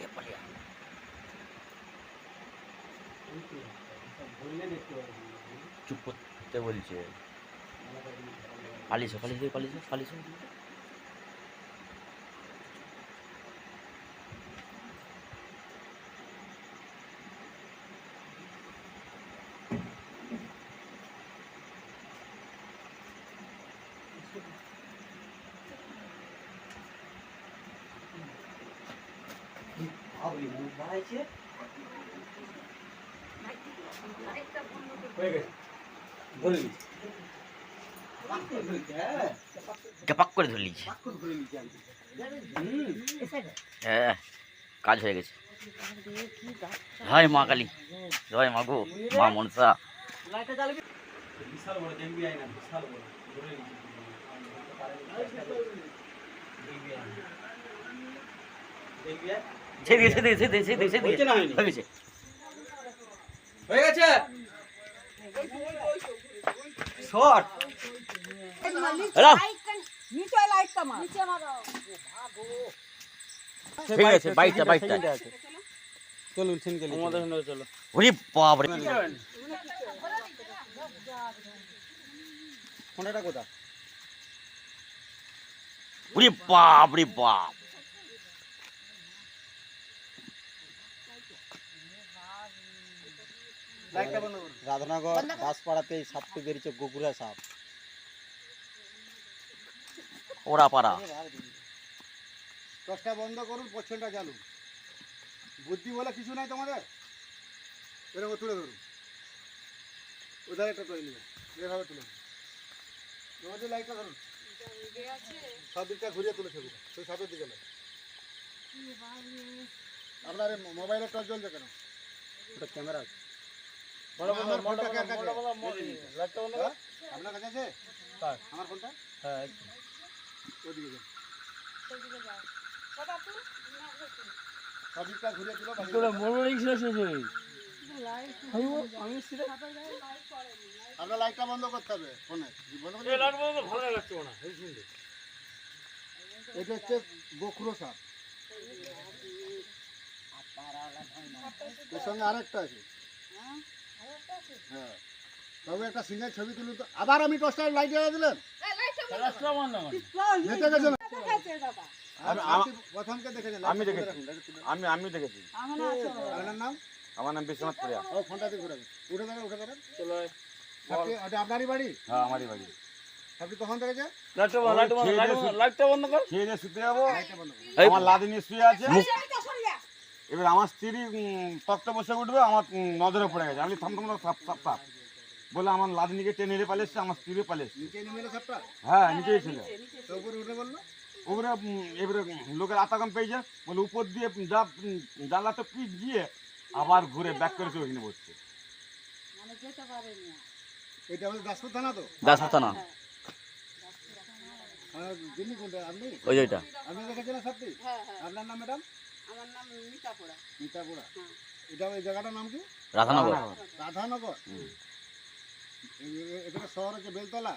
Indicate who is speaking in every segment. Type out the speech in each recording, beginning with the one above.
Speaker 1: পালিয়ে পালিয়ে চুপ করতে বলছে। পালিয়েছে পালিয়েছে পালিয়েছে পালিয়েছে। ক্যাপাক করে ধরে নিয়েছে? হ্যাঁ কাজ হয়ে গেছে। হায় মা কালী জয় মা গো মা মনসা।
Speaker 2: বিশাল বড় দেখবি আয় না বিশাল বড়। ধরে। দেখবি দেখবি।
Speaker 1: সে দিয়ে সে দিয়ে সে দিয়ে সে দিয়ে সে দিয়ে।
Speaker 2: হয়েছে? না হয়নি?
Speaker 1: হয়ে গেছে
Speaker 2: হয়ে গেছে শর্ট
Speaker 3: নিচে লাইট কামা
Speaker 1: ঠিক আছে বাইকটা বাইকটা।
Speaker 2: চলুন সিনকে আমাদের সঙ্গে চলো।
Speaker 1: ওরে বাপরে।
Speaker 2: ফোনটা কোথা
Speaker 1: ওরে বাপরে বাপ।
Speaker 2: রাধানগর দাসপাড়াতে এই সাপটি বেরিয়েছে গোগুরা সাপ।
Speaker 1: ওরা পাড়া
Speaker 2: দশটা বন্ধ করুন পছন্দটা চালু। বুদ্ধি বলে কিছু নাই তোমাদের? এরকম তুলে ধরুন। ওদের একটা তুলে নেবে। এভাবে তুলে তোমাদের লাইটটা ধরুন। সব দিকটা ঘুরিয়ে তুলে ছবিটা। সেই সাপের দিকে নয়। আপনার এই মোবাইলে টর্চ জ্বলছে কেন? ওটা ক্যামেরা আছে। আমার ফোনটা কার কাছে? হ্যাঁ? আপনার কাছে আছে? আমার ফোনটা? হ্যাঁ ওদিকে বাড়ি আপনার লাইটটা বন্ধ করতে হবে ফোনে। করতে হবে? এটা হচ্ছে গোখরো সাপ। এর সঙ্গে আরেকটা আছে। হ্যাঁ। তবে একটা সিঙ্গেল ছবি তুলুন তো। আবার আমি দশটা লাইট জ্বালা দিলেন? নেতে গেছে না?
Speaker 4: আমি-
Speaker 2: আপনি প্রথমকে দেখেছেন
Speaker 4: আমি
Speaker 2: লাইটটা
Speaker 4: দেখেছি।
Speaker 2: তুলে রাখুন, লাইটটা তুলে
Speaker 4: আমি আমি দেখেছি।
Speaker 2: আপনার নাম?
Speaker 4: আমার নাম বিশ্বনাথ প্রিয়া
Speaker 2: ও ফোনটা দিয়ে ঘুরাবেন। উঠে দাঁড়ান উঠে দাঁড়ান। আপনি ওটা আপনারই বাড়ি?
Speaker 4: হ্যাঁ আমারই বাড়ি।
Speaker 2: আপনি কখন দেখেছে
Speaker 4: খেয়ে দিয়ে শুতে যাব।
Speaker 2: লাইটটা বন্ধ করুন।
Speaker 4: আমার লাদিনী শুয়ে আছে। এবার আমার স্ত্রী তক্তে বসে উঠবে আমার নজরে পড়ে গেছে। আমি থাম থাম সাপ সাপ সাপ বলে আমার লাদিনীকে টেনে নিয়ে পালিয়ে এসছে আমার স্ত্রী পালিয়ে এসছে।
Speaker 2: নিচে নেমে এলো সাপটা
Speaker 4: হ্যাঁ নিচেই ছিল
Speaker 2: তো উপরে উঠে বলল?
Speaker 4: ওপরে এবারে লোকের আতাকাম পেয়েছে বলে উপর দিয়ে যা উম, জানলাতে পিট গিয়ে আবার ঘুরে ব্যাক করেছে ওইখানে বসছে।
Speaker 2: দাসপুর থানা তো?
Speaker 1: দাস না
Speaker 2: আর যিনি কোনটা আপনি?
Speaker 1: ওই যে ওইটা।
Speaker 2: আপনি দেখেছেন না আপনার নাম ম্যাডাম?
Speaker 3: আমার নাম মিতা পোড়া
Speaker 2: মিতাপুরা এটা ওই জায়গাটার নাম কি?
Speaker 1: রাধানগর।
Speaker 2: রাধানগর?
Speaker 4: হুম।
Speaker 2: এ- এ- এখানে শহর হচ্ছে বেলতলা?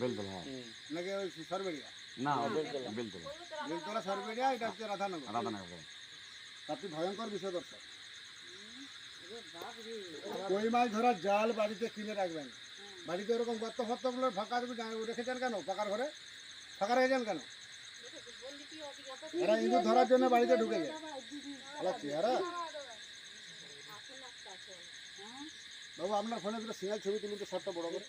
Speaker 4: বেলতলা হ্যাঁ।
Speaker 2: নাকি ওই সরবেড়িয়া?
Speaker 4: না বেলতলা। বেলতলা।
Speaker 2: বেলতলা। সরবেড়িয়া এটা হচ্ছে রাধানগর।
Speaker 4: রাধানগর
Speaker 2: আপনি ভয়ঙ্কর বিষয় দর্শক কই মাছ ধরার জাল বাড়িতে কিনে রাখবেন বাড়িতে ওরকম গর্ত ফর্তগুলো ফাঁকা রেখে- রেখেছেন কেন? ফাঁকার ঘরে? ফাঁকা রেখেছেন কেন? এরা ইঁদুর ধরার জন্য বাড়িতে ঢুকে যায়। বাবু আপনার ফোনে দুটো সিঙ্গেল ছবি তুলুন তো সারটা বড় করে।